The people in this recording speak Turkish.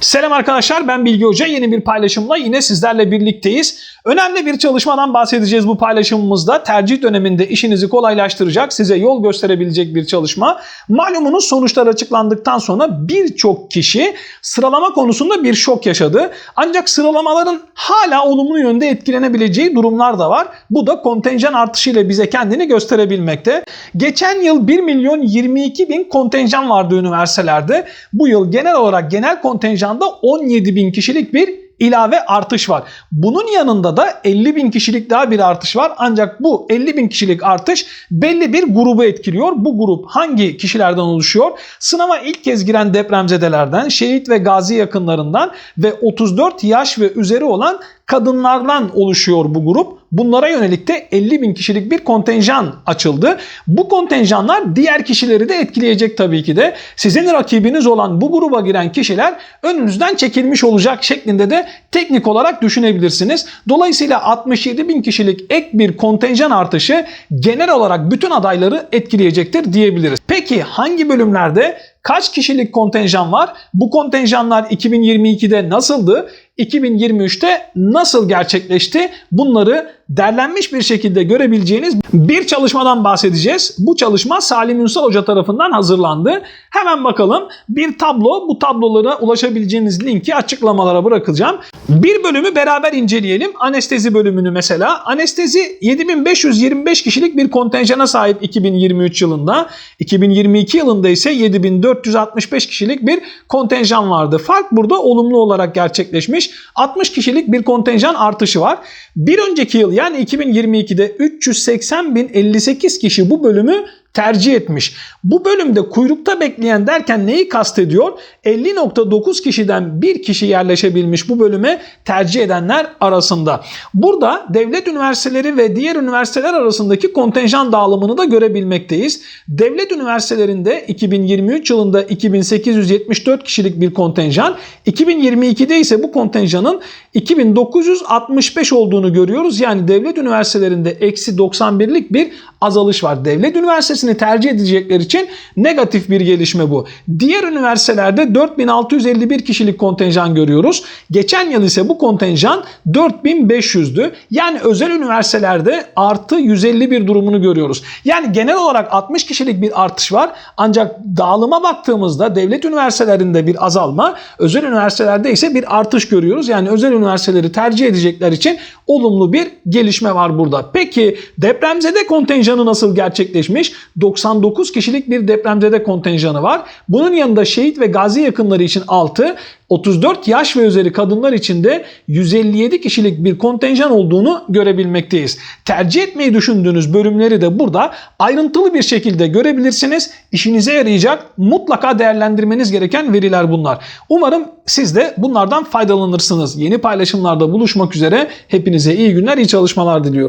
Selam arkadaşlar ben Bilgi Hoca. Yeni bir paylaşımla yine sizlerle birlikteyiz. Önemli bir çalışmadan bahsedeceğiz bu paylaşımımızda. Tercih döneminde işinizi kolaylaştıracak, size yol gösterebilecek bir çalışma. Malumunuz sonuçlar açıklandıktan sonra birçok kişi sıralama konusunda bir şok yaşadı. Ancak sıralamaların hala olumlu yönde etkilenebileceği durumlar da var. Bu da kontenjan artışıyla bize kendini gösterebilmekte. Geçen yıl 1 milyon 22 bin kontenjan vardı üniversitelerde. Bu yıl genel olarak genel kontenjanda 17 bin kişilik bir ilave artış var. Bunun yanında da 50 bin kişilik daha bir artış var. Ancak bu 50 bin kişilik artış belli bir grubu etkiliyor. Bu grup hangi kişilerden oluşuyor? Sınava ilk kez giren depremzedelerden, şehit ve gazi yakınlarından ve 34 yaş ve üzeri olan kadınlardan oluşuyor bu grup. Bunlara yönelik de 50 bin kişilik bir kontenjan açıldı. Bu kontenjanlar diğer kişileri de etkileyecek tabii ki de. Sizin rakibiniz olan bu gruba giren kişiler önünüzden çekilmiş olacak şeklinde de teknik olarak düşünebilirsiniz. Dolayısıyla 67 bin kişilik ek bir kontenjan artışı genel olarak bütün adayları etkileyecektir diyebiliriz. Peki hangi bölümlerde kaç kişilik kontenjan var? Bu kontenjanlar 2022'de nasıldı? 2023'te nasıl gerçekleşti? Bunları derlenmiş bir şekilde görebileceğiniz bir çalışmadan bahsedeceğiz. Bu çalışma Salim Ünsal Hoca tarafından hazırlandı. Hemen bakalım bir tablo. Bu tablolara ulaşabileceğiniz linki açıklamalara bırakacağım. Bir bölümü beraber inceleyelim. Anestezi bölümünü mesela. Anestezi 7525 kişilik bir kontenjana sahip 2023 yılında. 2022 yılında ise 7465 kişilik bir kontenjan vardı. Fark burada olumlu olarak gerçekleşmiş. 60 kişilik bir kontenjan artışı var. Bir önceki yıl yani 2022'de 380.058 kişi bu bölümü tercih etmiş. Bu bölümde kuyrukta bekleyen derken neyi kastediyor? 50.9 kişiden bir kişi yerleşebilmiş bu bölüme tercih edenler arasında. Burada devlet üniversiteleri ve diğer üniversiteler arasındaki kontenjan dağılımını da görebilmekteyiz. Devlet üniversitelerinde 2023 yılında 2874 kişilik bir kontenjan, 2022'de ise bu kontenjanın 2965 olduğunu görüyoruz. Yani devlet üniversitelerinde eksi 91'lik bir azalış var. Devlet üniversitesini tercih edecekler için negatif bir gelişme bu. Diğer üniversitelerde 4651 kişilik kontenjan görüyoruz. Geçen yıl ise bu kontenjan 4500'dü. Yani özel üniversitelerde artı 151 durumunu görüyoruz. Yani genel olarak 60 kişilik bir artış var. Ancak dağılıma baktığımızda devlet üniversitelerinde bir azalma, özel üniversitelerde ise bir artış görüyoruz. Yani özel üniversiteleri tercih edecekler için olumlu bir gelişme var burada. Peki depremzede kontenjanı nasıl gerçekleşmiş? 99 kişilik bir depremzede kontenjanı var. Bunun yanında şehit ve gazi yakınları için 6, 34 yaş ve üzeri kadınlar için de 157 kişilik bir kontenjan olduğunu görebilmekteyiz. Tercih etmeyi düşündüğünüz bölümleri de burada ayrıntılı bir şekilde görebilirsiniz. İşinize yarayacak mutlaka değerlendirmeniz gereken veriler bunlar. Umarım siz de bunlardan faydalanırsınız. Yeni paylaşımlarda buluşmak üzere. Hepinize iyi günler, iyi çalışmalar diliyorum.